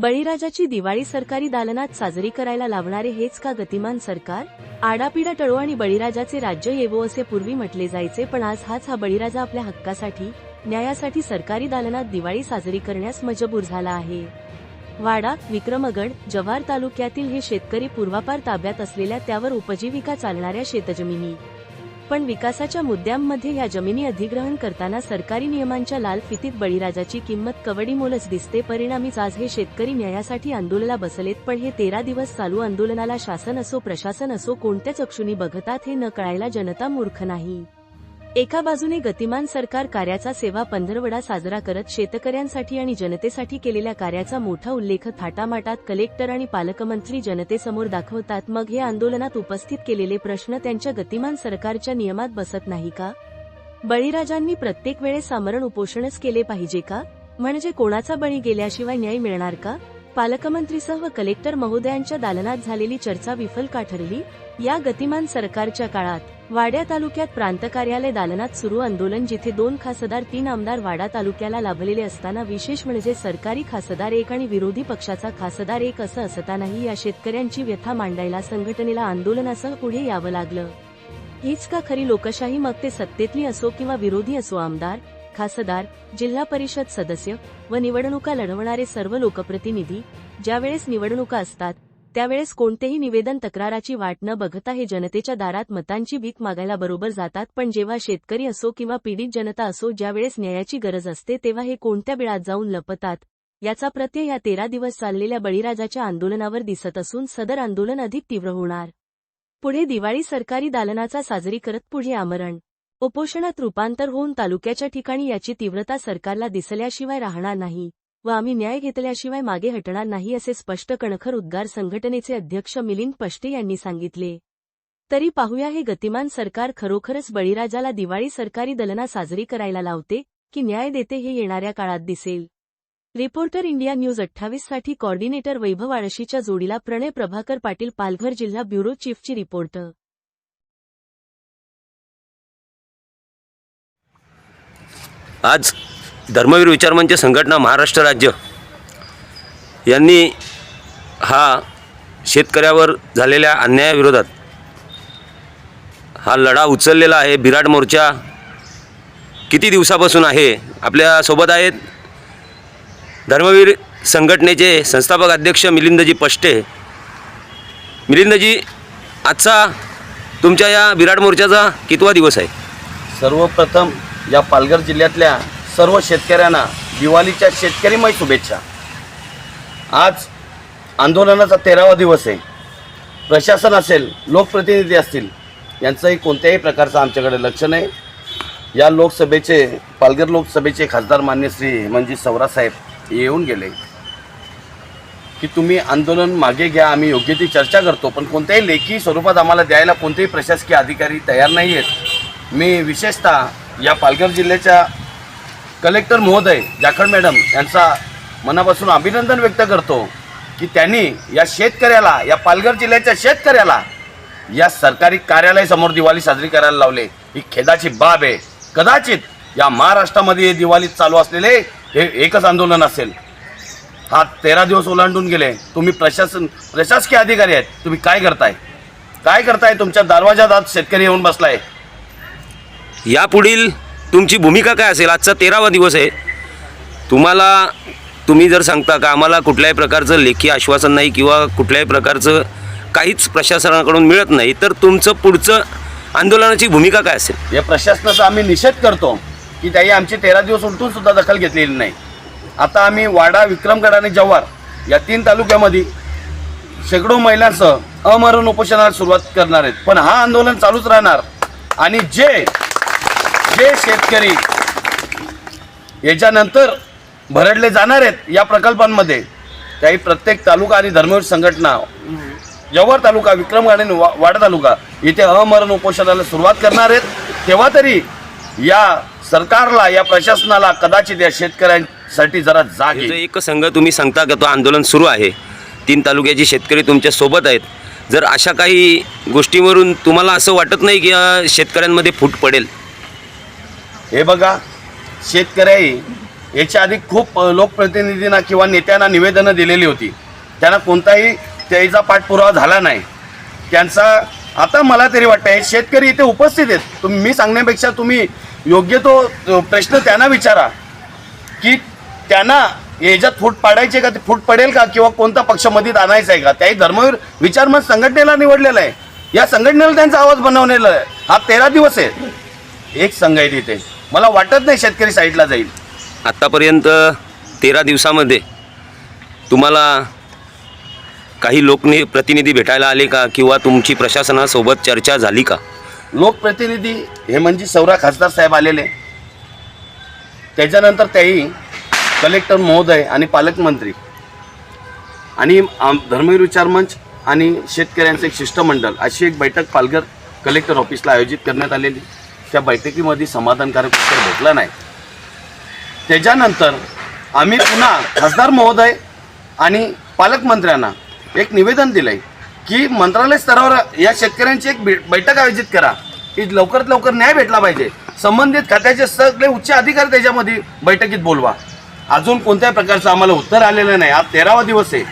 बळीराजाची दिवाळी सरकारी दालनात साजरी करायला लावणारे हेच का गतिमान सरकार? आडापिडा टळो आणि बळीराजाचे राज्य येवो असे पूर्वी म्हटले जायचे पण आज हाच हा बळीराजा आपल्या हक्कासाठी न्यायासाठी सरकारी दालनात दिवाळी साजरी करण्यास मजबूर झाला आहे. वाडा विक्रमगड जव्हार तालुक्यातील हे शेतकरी पूर्वापार ताब्यात असलेल्या त्यावर उपजीविका चालणाऱ्या शेतजमिनी. पण विकासाच्या मुद्द्यांमध्ये या जमिनी अधिग्रहण करताना सरकारी नियमांच्या लाल फितीत बळीराजाची किंमत कवडीमोलच दिसते. परिणामीच आज हे शेतकरी न्यायासाठी आंदोलनाला बसलेत पण हे तेरा दिवस चालू आंदोलनाला शासन असो प्रशासन असो कोणत्याच अक्षुनी बघतात हे न कळायला जनता मूर्ख नाही. एका बाजूने गतिमान सरकार कार्याचा सेवा पंधरवडा साजरा करत शेतकऱ्यांसाठी आणि जनतेसाठी केलेल्या कार्याचा मोठा उल्लेख थाटामाटात कलेक्टर आणि पालकमंत्री जनतेसमोर दाखवतात मग हे आंदोलनात उपस्थित केलेले प्रश्न त्यांच्या गतिमान सरकारच्या नियमात बसत नाही का? बळीराजांनी प्रत्येक वेळेस आमरण उपोषणच केले पाहिजे का? म्हणजे कोणाचा बळी गेल्याशिवाय न्याय मिळणार का? पालकमंत्रीसह कलेक्टर महोदयांच्या दालनात झालेली चर्चा विफल का ठरली या गतिमान सरकारच्या काळात वाड्या तालुक्यात प्रांत कार्यालय दालनात सुरू आंदोलन जिथे दोन खासदार तीन आमदार वाडा तालुक्याला लाभलेले असताना विशेष म्हणजे सरकारी खासदार एक आणि विरोधी पक्षाचा खासदार एक असं असतानाही या शेतकऱ्यांची व्यथा मांडायला संघटनेला आंदोलनासह पुढे यावं लागलं. हीच का खरी लोकशाही मग ते सत्तेतली असो किंवा विरोधी असो आमदार खासदार जिल्हा परिषद सदस्य व निवडणुका लढवणारे सर्व लोकप्रतिनिधी ज्यावेळेस निवडणुका असतात त्यावेळेस कोणतेही निवेदन तक्राराची वाट न बघता हे जनतेच्या दारात मतांची भीक मागायला बरोबर जातात. पण जेव्हा शेतकरी असो किंवा पीडित जनता असो ज्यावेळेस न्यायाची गरज असते तेव्हा हे कोणत्या बिळात जाऊन लपतात याचा प्रत्यय या तेरा दिवस चाललेल्या बळीराजाच्या आंदोलनावर दिसत असून सदर आंदोलन अधिक तीव्र होणार. पुढे दिवाळी सरकारी दालनाचा साजरी करत पुढे आमरण. उपोषणात रूपांतर होऊन तालुक्याच्या ठिकाणी याची तीव्रता सरकारला दिसल्याशिवाय राहणार नाही व आम्ही न्याय घेतल्याशिवाय मागे हटणार नाही असे स्पष्ट कणखर उद्गार संघटनेचे अध्यक्ष मिलिंद पष्टे यांनी सांगितले. तरी पाहूया हे गतिमान सरकार खरोखरच बळीराजाला दिवाळी सरकारी दलना साजरी करायला लावते की न्याय देते हे येणाऱ्या काळात दिसेल. रिपोर्टर इंडिया न्यूज अठ्ठावीससाठी कॉर्डिनेटर वैभव आळशीच्या जोडीला प्रणय प्रभाकर पाटील पालघर जिल्हा ब्युरो चीफची रिपोर्ट. आज धर्मवीर विचारमंच संघटना महाराष्ट्र राज्य यांनी हा शेतकऱ्यावर झालेल्या अन्यायाविरोधात हा लढा उचललेला आहे. बिराट मोर्चा किती दिवसापासून आहे? आपल्यासोबत आहेत धर्मवीर संघटनेचे संस्थापक अध्यक्ष मिलिंदजी पष्टे. मिलिंदजी आजचा तुमच्या या बिराट मोर्चाचा कितवा दिवस आहे? सर्वप्रथम या पालघर जिल्ह्यातल्या सर्व शेतकऱ्यांना दिवाळीच्या शेतकरीमय शुभेच्छा. आज आंदोलनाचा तेरावा दिवस आहे. प्रशासन असेल लोकप्रतिनिधी असतील यांचंही कोणत्याही प्रकारचं आमच्याकडे लक्ष नाही. या लोकसभेचे पालघर लोकसभेचे खासदार मान्य श्री म्हणजे सवरासाहेब येऊन गेले. की तुम्ही आंदोलन मागे घ्या आम्ही योग्य ती चर्चा करतो पण कोणत्याही लेखी स्वरूपात आम्हाला द्यायला कोणतेही प्रशासकीय अधिकारी तयार नाही आहेत मी विशेषतः या पालघर जिल्ह्याच्या कलेक्टर महोदय जाखड मॅडम यांचा मनापासून अभिनंदन व्यक्त करतो की त्यांनी या शेतकऱ्याला या पालघर जिल्ह्याच्या शेतकऱ्याला या सरकारी कार्यालयासमोर दिवाळी साजरी करायला लावले. ही खेदाची बाब आहे. कदाचित या महाराष्ट्रामध्ये हे दिवाळीत चालू असलेले हे एकच आंदोलन असेल. हा तेरा दिवस ओलांडून गेले. तुम्ही प्रशासन प्रशासकीय अधिकारी आहेत. तुम्ही काय करताय? काय करताय? तुमच्या दरवाजात आज शेतकरी येऊन बसलाय. यापुढील तुमची भूमिका काय असेल? आजचा तेरावा दिवस आहे. तुम्हाला तुम्ही जर सांगता का आम्हाला कुठल्याही प्रकारचं लेखी आश्वासन नाही किंवा कुठल्याही प्रकारचं काहीच प्रशासनाकडून मिळत नाही तर तुमचं पुढचं आंदोलनाची भूमिका काय असेल? या प्रशासनाचा आम्ही निषेध करतो की त्याही आमची तेरा दिवस उलटून सुद्धा दखल घेतलेली नाही. आता आम्ही वाडा विक्रमगड आणि जव्हार या तीन तालुक्यामध्ये शेकडो महिलांसह अमरण उपोषणाला सुरुवात करणार आहेत. पण हा आंदोलन चालूच राहणार आणि जे जे शेतकरी याच्यानंतर भरडले जाणार आहेत या प्रकल्पांमध्ये त्याही प्रत्येक तालुका आणि धर्मवीर संघटना जव्हार तालुका विक्रमगड आणि वा- वाडा तालुका इथे अमरण उपोषणाला सुरुवात करणार आहेत. तेव्हा तरी या सरकारला या प्रशासनाला कदाचित या शेतकऱ्यांसाठी जरा जाग एक संघ तुम्ही सांगता का तो आंदोलन सुरू आहे? तीन तालुक्याचे शेतकरी तुमच्यासोबत आहेत. जर अशा काही गोष्टीवरून तुम्हाला असं वाटत नाही की शेतकऱ्यांमध्ये फूट पडेल हे बघा शेतकरी याच्या आधी खूप लोकप्रतिनिधींना किंवा नेत्यांना निवेदनं दिलेली होती. त्यांना कोणताही त्याचा पाठपुरावा झाला नाही. त्यांचा आता मला तरी वाटतं आहे शेतकरी इथे उपस्थित आहेत. तुम्ही मी सांगण्यापेक्षा तुम्ही योग्य तो प्रश्न त्यांना विचारा की त्यांना याच्यात फूट पाडायचे का ते फूट पडेल का किंवा कोणता पक्ष मधीत आणायचा आहे का? त्याही धर्मवीर विचारमत संघटनेला निवडलेला आहे. या संघटनेला त्यांचा आवाज बनवलेला आहे. हा तेरा दिवस आहे. एक संघ आहे तिथे. मला वाटत नाही शेतकरी साईडला जाईल. आत्तापर्यंत तेरा दिवसामध्ये तुम्हाला काही लोकनि प्रतिनिधी भेटायला आले का किंवा तुमची प्रशासनासोबत चर्चा झाली का? लोकप्रतिनिधी हे म्हणजे सौरा खासदार साहेब आलेले. त्याच्यानंतर त्याही कलेक्टर महोदय आणि पालकमंत्री आणि आम- धर्मवीर विचार मंच आणि शेतकऱ्यांचं एक शिष्टमंडळ अशी एक बैठक पालघर कलेक्टर ऑफिसला आयोजित करण्यात आलेली. त्या बैठकीमध्ये समाधानकारक उत्तर भेटलं नाही. त्याच्यानंतर आम्ही पुन्हा खासदार महोदय आणि पालकमंत्र्यांना एक निवेदन दिलंय की मंत्रालय स्तरावर या शेतकऱ्यांची एक बे- बैठक आयोजित करा. की लवकरात लवकर न्याय भेटला पाहिजे. संबंधित खात्याचे सगळे उच्च अधिकारी त्याच्यामध्ये बैठकीत बोलवा. अजून कोणत्याही प्रकारचं आम्हाला उत्तर आलेलं नाही. आज तेरावा दिवस आहे.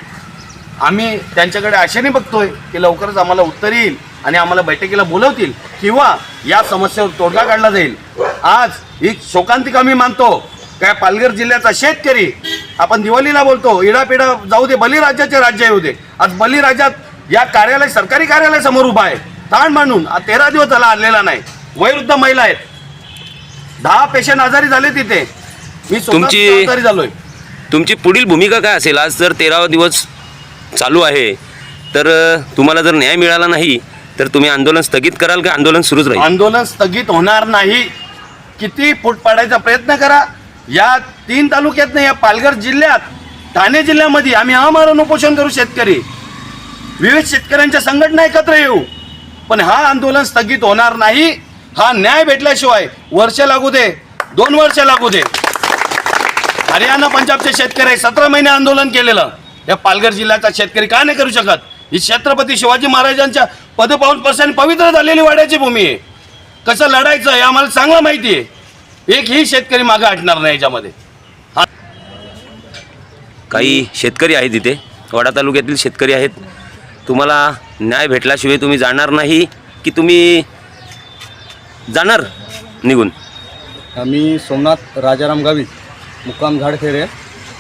आम्ही त्यांच्याकडे आशेने बघतोय की लवकरच आम्हाला उत्तर येईल. आणि आम्हाला बैठकीला बोलवतील किंवा या समस्येवर तोडगा काढला जाईल. आज ही शोकांतिका मी मानतो. काय पालघर जिल्ह्याचा शेतकरी आपण दिवाळीला बोलतो इडापिडा जाऊ दे बलिराज्याचे राज्य येऊ दे. आज बलिराज्यात या कार्यालय सरकारी कार्यालय समोर उभा आहे. ताण आज तेरा दिवस झाला आणलेला नाही. वयोवृद्ध महिला आहेत. दहा पेशंट आजारी झाले तिथे. मी तुमची- आजारी झालोय. तुमची पुढील भूमिका काय असेल? आज जर तेरावा दिवस चालू आहे तर तुम्हाला जर न्याय मिळाला नाही तर तुम्ही आंदोलन स्थगित कराल का? आंदोलन सुरूच राहील. आंदोलन स्थगित होणार नाही. किती फूट पाडायचा प्रयत्न करा. या तीन तालुक्यात नाही या पालघर जिल्ह्यात ठाणे जिल्ह्यामध्ये आम्ही आमरण उपोषण करू शेतकरी. विविध शेतकऱ्यांच्या संघटना एकत्र येऊ. पण हा आंदोलन स्थगित होणार नाही. हा न्याय भेटल्याशिवाय वर्ष लागू दे. दोन वर्ष लागू दे. हरियाणा पंजाबचे शेतकरी सतरा महिने आंदोलन केलेलं. या पालघर जिल्ह्याचा शेतकरी का नाही करू शकत? ही छत्रपती शिवाजी महाराजांच्या पदपाऊल स्पर्शाने पवित्र झालेली वाड्याची भूमी आहे. कसं लढायचं हे आम्हाला चांगलं माहिती आहे. एकही शेतकरी मागं हटणार नाही याच्यामध्ये. काही शेतकरी आहेत इथे. वाडा तालुक्यातील शेतकरी आहेत. तुम्हाला न्याय भेटल्याशिवाय तुम्ही जाणार नाही की तुम्ही जाणार निघून? आम्ही सोमनाथ राजाराम गावित मुक्काम झाडखेडे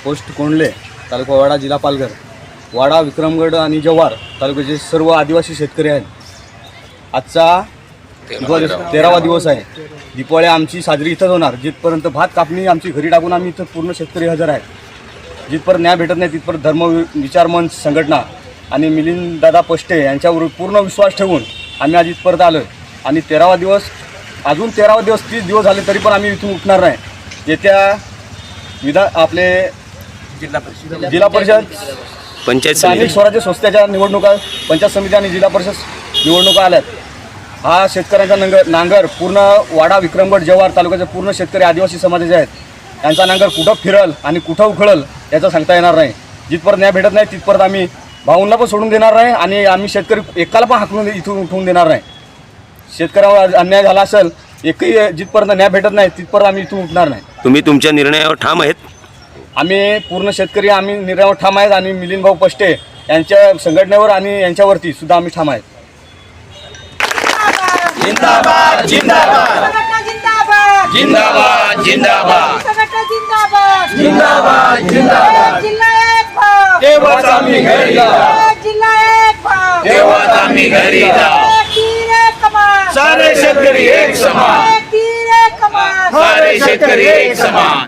पोस्ट कोंडले तालुका वाडा जिल्हा पालघर. वाडा विक्रमगड आणि जव्हार तालुक्याचे सर्व आदिवासी शेतकरी आहेत. आजचा दिवाळी तेरावा दिवस आहे. दिवाळी आमची साजरी इथंच होणार. जिथपर्यंत भात कापणी आमची घरी टाकून आम्ही इथं पूर्ण शेतकरी हजर आहे जिथपर्यंत न्याय भेटत नाही तिथपर्यंत धर्म विचार मंच संघटना आणि मिलिंद दादा पष्टे यांच्यावर पूर्ण विश्वास ठेवून आम्ही आज इथपर्यंत आलो आणि तेरावा दिवस अजून तेरावा दिवस तीस दिवस झाले तरी पण आम्ही इथून उठणार नाही. येत्या विधा आपले जिल्हा परिषद. जिल्हा परिषद पंचायत स्थानिक समिती. स्वराज्य संस्थेच्या निवडणुका पंचायत समिती आणि जिल्हा परिषद निवडणुका आल्यात. हा शेतकऱ्यांचा नांगर नांगर पूर्ण वाडा विक्रमगड जव्हार तालुक्याचे पूर्ण शेतकरी आदिवासी समाजाचे आहेत. यांचा नांगर कुठं फिरल आणि कुठं उखळल याचं सांगता येणार नाही. जिथपर्यंत न्याय भेटत नाही तिथपर्यंत आम्ही भाऊंना पण सोडून देणार नाही आणि आम्ही शेतकरी एकाला पण हाकलून इथून उठवून देणार नाही. शेतकऱ्यावर अन्याय झाला असेल एकही जिथपर्यंत न्याय भेटत नाही तिथपर्यंत आम्ही इथून उठणार नाही. तुम्ही तुमच्या निर्णयावर ठाम आहेत? आम्ही पूर्ण शेतकरी आम्ही निर्णयावर ठाम आहेत आणि मिलिंद भाऊ पष्टे यांच्या संघटनेवर आणि यांच्यावरती सुद्धा आम्ही ठाम आहेत. जिंदाबाद जिंदाबाद. जिंदाबाद. जिंदाबाद जिंदाबाद. जिंदाबाद. जिंदाबाद जिल्हा एक भाव तेव्हाच आम्ही घरी जाऊ. जिल्हा एक भाव तेव्हाच आम्ही घरी जाऊ. एक तीर एक कमान सारे शेतकरी एक समान. सारे शेतकरी एक समान.